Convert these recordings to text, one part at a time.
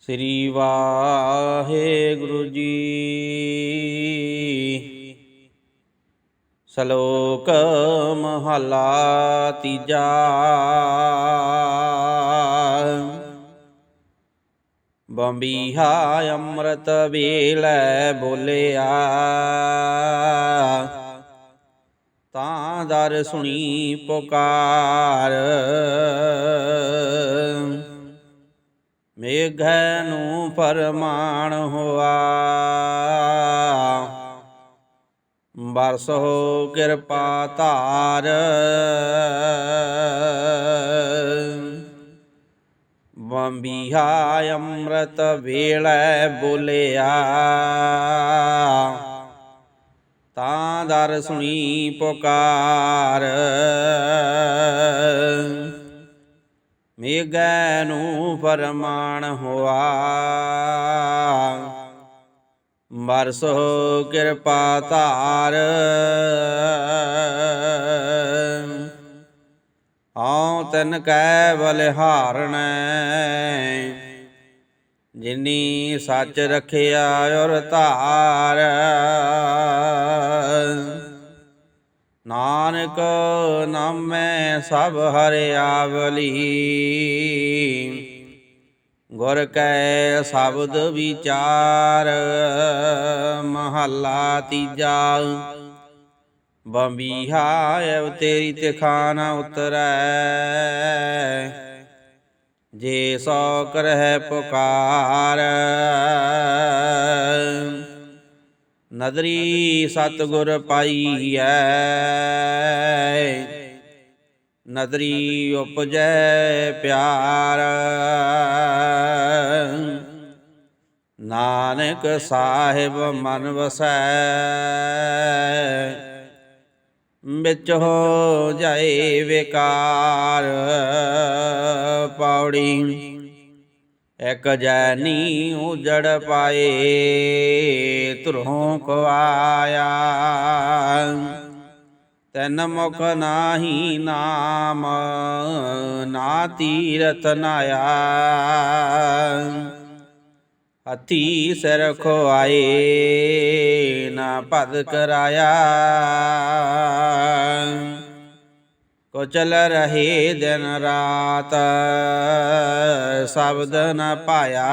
ਸ੍ਰੀ ਵਾਹਿਗੁਰੂ ਜੀ। ਸ਼ਲੋਕ ਮਹਲਾ ਤੀਜਾ। ਬੰਬੀਹਾ ਅੰਮ੍ਰਿਤ ਵੇਲੇ ਬੋਲਿਆ। ਤਾਂ ਦਰ ਸੁਣੀ ਪੁਕਾਰ। ਮੇਘੈ ਨੂੰ ਫਰਮਾਨ ਹੋਆ। ਬਰਸੋ ਕਿਰਪਾ ਧਾਰ। ਬੰਬੀਹਾ ਅੰਮ੍ਰਿਤ ਵੇਲੇ ਬੋਲਿਆ। ਤਾਂ ਦਰ ਸੁਣੀ ਪੁਕਾਰ। ਮੇਘੈ ਨੂੰ ਫਰਮਾਨ ਹੋਆ। ਬਰਸੋ ਕਿਰਪਾ ਧਾਰ। ਆਉ ਤਨ ਕੈ ਬਲਿਹਾਰਣੈ ਜਿਨੀ ਸੱਚ ਰਖਿਆ ਔਰ ਧਾਰ। ਨਾਨਕ ਨਾਮੈ ਸਭ ਹਰਿਆਵਲੀ। ਗੁਰ ਕੈ ਸ਼ਬਦ ਵਿਚਾਰ, ਮਹੱਲਾ ਤੀਜਾ। ਬੰਬੀਹਾ ਅਵ ਤੇਰੀ ਤਿਖਾਨਾ ਉਤਰੈ। ਜੇ ਸੋ ਕਰਹਿ ਪੁਕਾਰ ਨਦਰੀ ਸਤਗੁਰ ਪਾਈਐ। ਨਦਰੀ ਉਪਜੈ ਪਿਆਰ। ਨਾਨਕ ਸਾਹਿਬ ਮਨ ਵਸੈ। ਵਿੱਚ ਹੋ ਜਾਏ ਵਿਕਾਰ। ਪੌੜੀ ਇਕ ਜੈਨੀ ਉਜੜ ਪਾਏ, ਧੁਰੋਂ ਕੋ ਆਇਆ ਤਨ ਮੁਖ ਨਾਹੀ ਨਾਮ, ਨਾ ਤੀਰਥ ਨਾਇਆ ਹੱਥੀ ਸਿਰ ਖੋਆਏ, ਨਾ ਭਦ ਕਰਾਇਆ। ਕੁਚਲ ਚਲ ਰਹੇ ਦਿਨ ਰਾਤ, ਸ਼ਬਦ ਨ ਪਾਇਆ।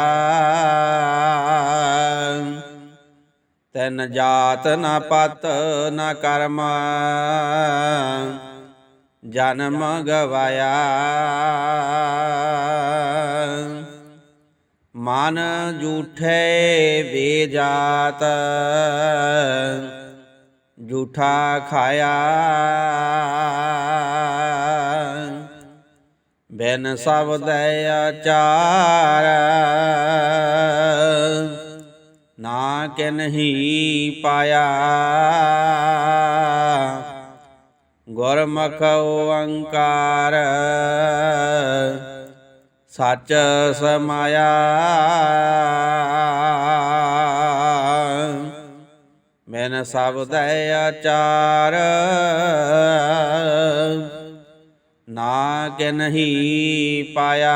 ਤਨ ਜਾਤ ਨ ਪਤ ਨ ਕਰਮ, ਜਨਮ ਗਵਾਇਆ। ਮਨ ਝੂਠੇ ਬੇਜਾਤ ਜੂਠਾ ਖਾਇਆ। ਬੈਨ ਸਭ ਸਬਦ ਆਚਾਰ। ਨਾ ਕਿ ਨਹੀਂ ਪਾਇਆ। ਗੁਰਮਖ ਓੰਕਾਰ। ਸੱਚ ਸਮਾਇਆ। ਮੈਨ ਸਬਦ ਆਚਾਰ ਨਾ ਕਿ ਨਹੀਂ ਪਾਇਆ।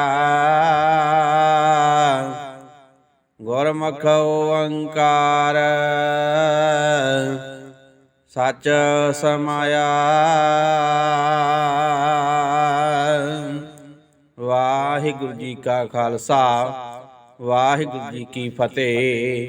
ਗੁਰਮੁਖ ਓੰਕਾਰ। ਸਚ ਸਮਾਇਆ। ਵਾਹਿਗੁਰੂ ਜੀ ਕਾ ਖਾਲਸਾ, ਵਾਹਿਗੁਰੂ ਜੀ ਕੀ ਫਤਿਹ।